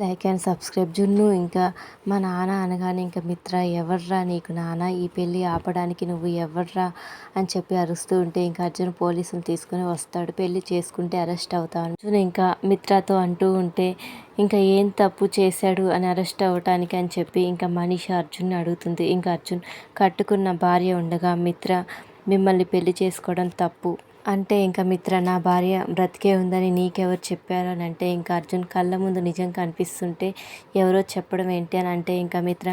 Like and subscribe. జున్ను ఇంకా మా నాన్న అనగానే ఇంకా మిత్ర ఎవర్రా నీకు నాన్న? ఈ పెళ్ళి ఆపడానికి నువ్వు ఎవర్రా? అని చెప్పి అరుస్తూ ఉంటే ఇంకా అర్జున్ పోలీసులు తీసుకుని వస్తాడు. పెళ్ళి చేసుకుంటే అరెస్ట్ అవుతాను. అర్జున్ ఇంకా మిత్రతో అంటూ ఉంటే ఇంకా ఏం తప్పు చేశాడు అని అరెస్ట్ అవ్వటానికి అని చెప్పి ఇంకా మనీష అర్జున్ని అడుగుతుంది. ఇంకా అర్జున్ కట్టుకున్న భార్య ఉండగా మిత్ర మిమ్మల్ని పెళ్ళి చేసుకోవడం తప్పు. అంటే ఇంకా మిత్ర నా భార్య బ్రతికే ఉందని నీకెవరు చెప్పారు అని అంటే ఇంకా అర్జున్ కళ్ళ ముందు నిజం కనిపిస్తుంటే ఎవరో చెప్పడం ఏంటి అని అంటే ఇంకా మిత్ర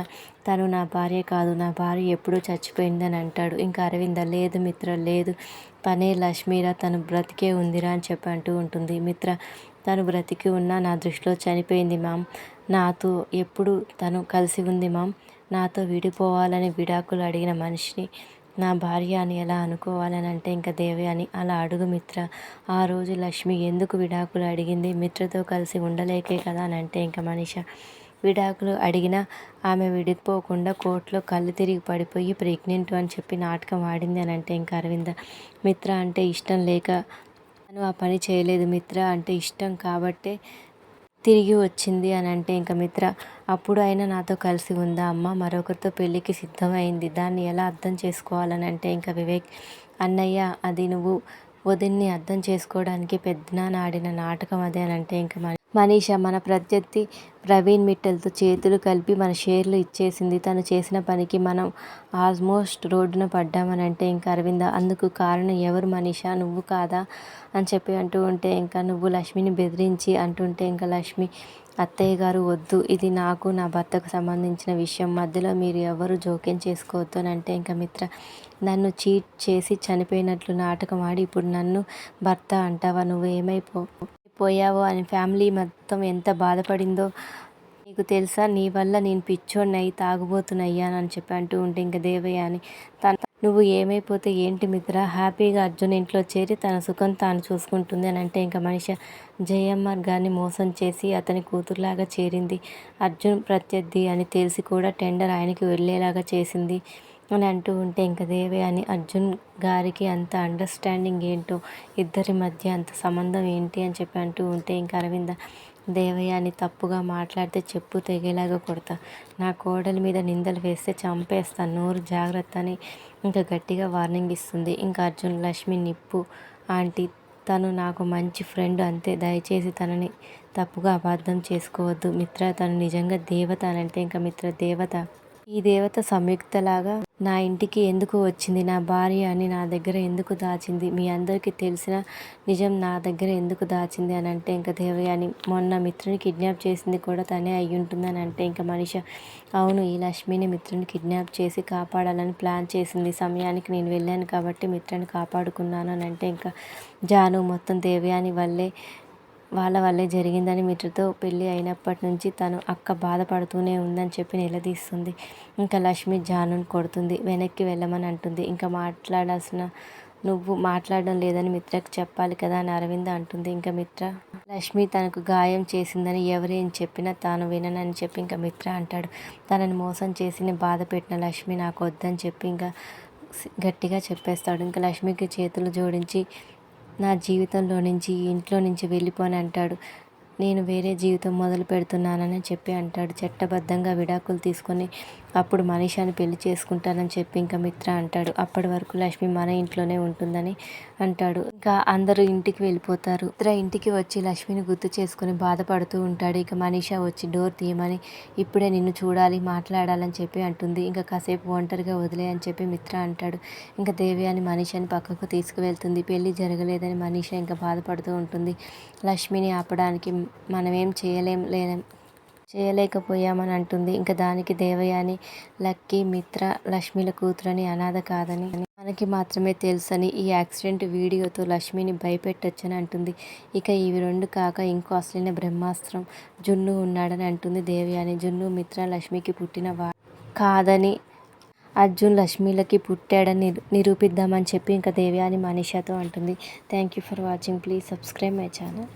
తను నా భార్య కాదు నా భార్య ఎప్పుడూ చచ్చిపోయిందని అంటాడు. ఇంకా అరవింద లేదు మిత్ర లేదు. పనే లక్ష్మీరా తను బ్రతికే ఉందిరా అని చెప్పి అంటూ ఉంటుంది. మిత్ర తను బ్రతికి ఉన్నా నా దృష్టిలో చనిపోయింది మామ్. నాతో ఎప్పుడు తను కలిసి ఉంది మామ్. నాతో విడిపోవాలని విడాకులు అడిగిన మనిషిని నా భార్య అని ఎలా అనుకోవాలని అంటే ఇంకా దేవి అని అలా అడుగు మిత్ర. ఆ రోజు లక్ష్మి ఎందుకు విడాకులు అడిగింది? మిత్రతో కలిసి ఉండలేకే కదా అని అంటే ఇంకా మనిష. విడాకులు అడిగినా ఆమె విడిపోకుండా కోర్టులో కళ్ళు తిరిగి పడిపోయి ప్రెగ్నెంట్ అని చెప్పి నాటకం ఆడింది అని అంటే ఇంకా అరవింద. మిత్ర అంటే ఇష్టం లేక తను ఆ పని చేయలేదు. మిత్ర అంటే ఇష్టం కాబట్టే తిరిగి వచ్చింది అని అంటే ఇంకా మిత్ర అప్పుడు అయినా నాతో కలిసి ఉందా? అమ్మ మరొకరితో పెళ్ళికి సిద్ధమైంది. దాన్ని ఎలా అర్థం చేసుకోవాలని అంటే ఇంకా వివేక్ అన్నయ్య అది నువ్వు వదిన్ని అర్థం చేసుకోవడానికి పెద్దనాన్న ఆడిన నాటకం అదే అని అంటే ఇంకా మనీష మన ప్రత్యర్థి ప్రవీణ్ మిట్టల్తో చేతులు కలిపి మన షేర్లు ఇచ్చేసింది. తను చేసిన పనికి మనం ఆల్మోస్ట్ రోడ్డున పడ్డామని అంటే ఇంకా అరవింద అందుకు కారణం ఎవరు మనీష? నువ్వు కాదా? అని చెప్పి అంటూ ఉంటే ఇంకా నువ్వు లక్ష్మిని బెదిరించి అంటుంటే ఇంకా లక్ష్మి అత్తయ్య గారు వద్దు ఇది నాకు నా భర్తకు సంబంధించిన విషయం మధ్యలో మీరు ఎవరు జోక్యం చేసుకోవద్దు అని అంటే ఇంకా మిత్ర నన్ను చీట్ చేసి చనిపోయినట్లు నాటకం ఆడి ఇప్పుడు నన్ను భర్త అంటావా? నువ్వు ఏమైపో పోయావో అని ఫ్యామిలీ మొత్తం ఎంత బాధపడిందో నీకు తెలుసా? నీ వల్ల నేను పిచ్చోడినయ్యి తాగుబోతున్నయ్యానని చెప్పి అంటూ ఉంటే ఇంకా దేవయ్య అని తన నువ్వు ఏమైపోతే ఏంటి మిత్ర? హ్యాపీగా అర్జున్ ఇంట్లో చేరి తన సుఖం తాను చూసుకుంటుంది అని అంటే ఇంకా మనిషి జయమ్మర్ గారిని మోసం చేసి అతని కూతురులాగా చేరింది అర్జున్ ప్రత్యర్థి అని తెలిసి కూడా టెండర్ ఆయనకి వెళ్ళేలాగా చేసింది. అని అంటూ ఉంటే ఇంకా దేవే అని అర్జున్ గారికి అంత అండర్స్టాండింగ్ ఏంటో ఇద్దరి మధ్య అంత సంబంధం ఏంటి అని చెప్పి అంటూ ఉంటే ఇంకా అరవింద దేవయ్య అని తప్పుగా మాట్లాడితే చెప్పు తెగేలాగా కొడతా. నా కోడలి మీద నిందలు వేస్తే చంపేస్తాను నోరు జాగ్రత్త అని ఇంకా గట్టిగా వార్నింగ్ ఇస్తుంది. ఇంకా అర్జున్ లక్ష్మి నిప్పు ఆంటీ తను నాకు మంచి ఫ్రెండ్ అంతే. దయచేసి తనని తప్పుగా అబద్ధం చేసుకోవద్దు. మిత్ర తను నిజంగా దేవత అని అంటే ఇంకా మిత్ర దేవత. ఈ దేవత సంయుక్తలాగా నా ఇంటికి ఎందుకు వచ్చింది? నా భార్య అని నా దగ్గర ఎందుకు దాచింది? మీ అందరికీ తెలిసిన నిజం నా దగ్గర ఎందుకు దాచింది? అని అంటే ఇంకా దేవయాని మొన్న మిత్రుని కిడ్నాప్ చేసింది కూడా తనే అయి ఉంటుందని అంటే ఇంకా మనిషి. అవును ఈ లక్ష్మిని మిత్రుని కిడ్నాప్ చేసి కాపాడాలని ప్లాన్ చేసింది. సమయానికి నేను వెళ్ళాను కాబట్టి మిత్రుని కాపాడుకున్నాను అని అంటే ఇంకా జాను మొత్తం దేవయాని వల్లే వాళ్ళ వల్లే జరిగిందని మిత్రతో పెళ్ళి అయినప్పటి నుంచి తను అక్క బాధపడుతూనే ఉందని చెప్పి నిలదీస్తుంది. ఇంకా లక్ష్మి జానుని కొడుతుంది వెనక్కి వెళ్ళమని అంటుంది. ఇంకా మాట్లాడాల్సిన నువ్వు మాట్లాడడం లేదని మిత్రకు చెప్పాలి కదా అని అరవింద అంటుంది. ఇంకా మిత్ర లక్ష్మి తనకు గాయం చేసిందని ఎవరేం చెప్పినా తాను విననని చెప్పి ఇంకా మిత్ర అంటాడు. తనని మోసం చేసి బాధ పెట్టిన లక్ష్మి నాకు వద్దని చెప్పి ఇంకా గట్టిగా చెప్పేస్తాడు. ఇంకా లక్ష్మికి చేతులు జోడించి నా జీవితంలో నుంచి ఇంట్లో నుంచి వెళ్ళిపోని అంటాడు. నేను వేరే జీవితం మొదలు పెడుతున్నానని చెప్పి అంటాడు. చట్టబద్ధంగా విడాకులు తీసుకొని అప్పుడు మనీషాని పెళ్ళి చేసుకుంటానని చెప్పి ఇంకా మిత్ర అంటాడు. అప్పటి వరకు లక్ష్మి మన ఇంట్లోనే ఉంటుందని అంటాడు. ఇంకా అందరూ ఇంటికి వెళ్ళిపోతారు. మిత్ర ఇంటికి వచ్చి లక్ష్మిని గుర్తు చేసుకుని బాధపడుతూ ఉంటాడు. ఇక మనీషా వచ్చి డోర్ తీయమని ఇప్పుడే నిన్ను చూడాలి మాట్లాడాలని చెప్పి అంటుంది. ఇంకా కాసేపు ఒంటరిగా వదిలే అని చెప్పి మిత్ర అంటాడు. ఇంకా దేవి అని మనీషాని పక్కకు తీసుకువెళ్తుంది. పెళ్ళి జరగలేదని మనీషా ఇంకా బాధపడుతూ ఉంటుంది. లక్ష్మిని ఆపడానికి మనమేం చేయలేం లేం చేయలేకపోయామని అంటుంది. ఇంకా దానికి దేవయాని లక్కీ మిత్ర లక్ష్మిల కూతురని అనాథ కాదని మనకి మాత్రమే తెలుసని ఈ యాక్సిడెంట్ వీడియోతో లక్ష్మిని భయపెట్టొచ్చని అంటుంది. ఇక ఇవి రెండు కాక ఇంకో అసలైన బ్రహ్మాస్త్రం జున్ను ఉన్నాడని అంటుంది దేవయాని. జున్ను మిత్ర లక్ష్మికి పుట్టిన వా కాదని అర్జున్ లక్ష్మిలకి పుట్టాడని నిరూపిద్దామని చెప్పి ఇంకా దేవయాని మనీషాతో అంటుంది. Thank you for watching. Please subscribe my channel.